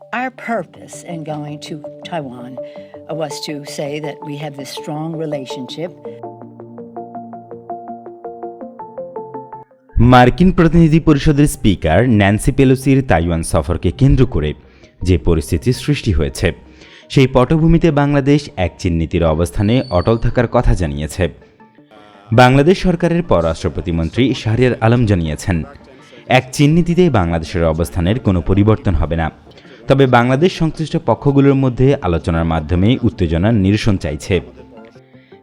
Our purpose in going to Taiwan was to say that we have this strong relationship. মার্কিন প্রতিনিধি পরিষদের speaker Nancy পেলোসির Taiwan সফরকে কেন্দ্র করে যে পরিস্থিতি সৃষ্টি হয়েছে, সেই পটভূমিতে বাংলাদেশ এক চীন অবস্থানে অটল থাকার কথা জানিয়েছে। বাংলাদেশ সরকারের পররাষ্ট্র প্রতিমন্ত্রী শাহরিয়ার আলম জানিয়েছেন, এক চীন বাংলাদেশের অবস্থানের কোনো পরিবর্তন হবে না। তবে বাংলাদেশ সংশ্লিষ্ট পক্ষগুলোর মধ্যে আলোচনার মাধ্যমে উত্তেজনার নিরসন চাইছে।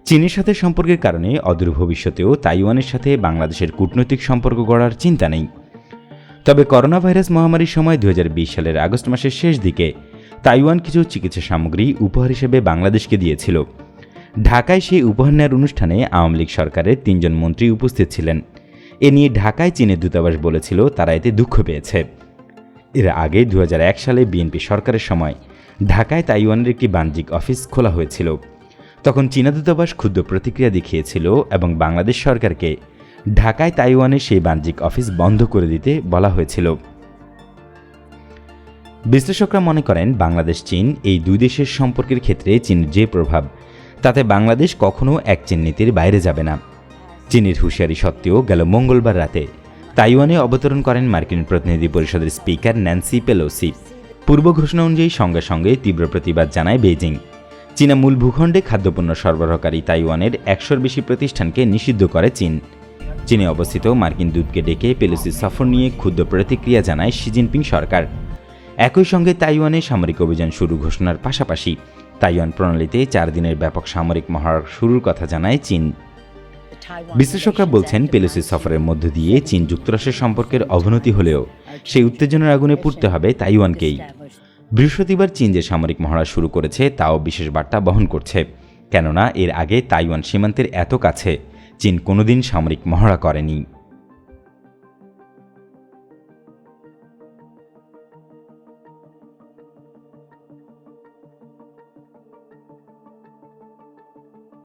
চীনের সাথে সম্পর্কের কারণে অদূর ভবিষ্যতেও তাইওয়ানের সাথে বাংলাদেশের কূটনৈতিক সম্পর্ক গড়ার চিন্তা নেই। তবে করোনা ভাইরাস মহামারীর সময় দুই হাজার বিশ সালের আগস্ট মাসের শেষ দিকে তাইওয়ান কিছু চিকিৎসা সামগ্রী উপহার হিসেবে বাংলাদেশকে দিয়েছিল। ঢাকায় সেই উপহার নেওয়ার অনুষ্ঠানে আওয়ামী লীগ সরকারের তিনজন মন্ত্রী উপস্থিত ছিলেন। এ নিয়ে ঢাকায় চীনের দূতাবাস বলেছিল, তারা এতে দুঃখ পেয়েছে। এর আগে দু হাজার এক সালে বিএনপি সরকারের সময় ঢাকায় তাইওয়ানের একটি বাণিজ্যিক অফিস খোলা হয়েছিল। তখন চীনা দূতাবাস ক্ষুদ্র প্রতিক্রিয়া দেখিয়েছিল এবং বাংলাদেশ সরকারকে ঢাকায় তাইওয়ানের সেই বাণিজ্যিক অফিস বন্ধ করে দিতে বলা হয়েছিল। বিশ্লেষকরা মনে করেন, বাংলাদেশ, চীন এই দুই দেশের সম্পর্কের ক্ষেত্রে চীনের যে প্রভাব, তাতে বাংলাদেশ কখনও এক চীন নীতির বাইরে যাবে না। চীনের হুঁশিয়ারি সত্ত্বেও গেল মঙ্গলবার রাতে তাইওয়ানে অবতরণ করেন মার্কিন প্রতিনিধি পরিষদের স্পিকার ন্যান্সি পেলোসি। পূর্ব ঘোষণা অনুযায়ী সঙ্গে সঙ্গে তীব্র প্রতিবাদ জানায় বেইজিং। চীনা মূল ভূখণ্ডে খাদ্যপণ্য সরবরাহকারী তাইওয়ানের একশোর বেশি প্রতিষ্ঠানকে নিষিদ্ধ করে চীন। চীনে অবস্থিত মার্কিন দূতকে ডেকে পেলোসি সফর নিয়ে ক্ষুদ্র প্রতিক্রিয়া জানায় শি জিনপিং সরকার। একই সঙ্গে তাইওয়ানে সামরিক অভিযান শুরু ঘোষণার পাশাপাশি তাইওয়ান প্রণালীতে চার দিনের ব্যাপক সামরিক মহড়া শুরুর কথা জানায় চীন। বিশ্লেষকরা বলছেন পেলোসি সফরের মধ্য দিয়ে চীন যুক্তরাষ্ট্রের সম্পর্কের অবনতি হলেও সেই উত্তেজনার আগুনে পুড়তে হবে তাইওয়ানকেই। বৃহস্পতিবার চীন যে সামরিক মহড়া শুরু করেছে তাও বিশেষ বার্তা বহন করছে। কেননা এর আগে তাইওয়ান সীমান্তের এত কাছে চীন কোনোদিন সামরিক মহড়া করেনি।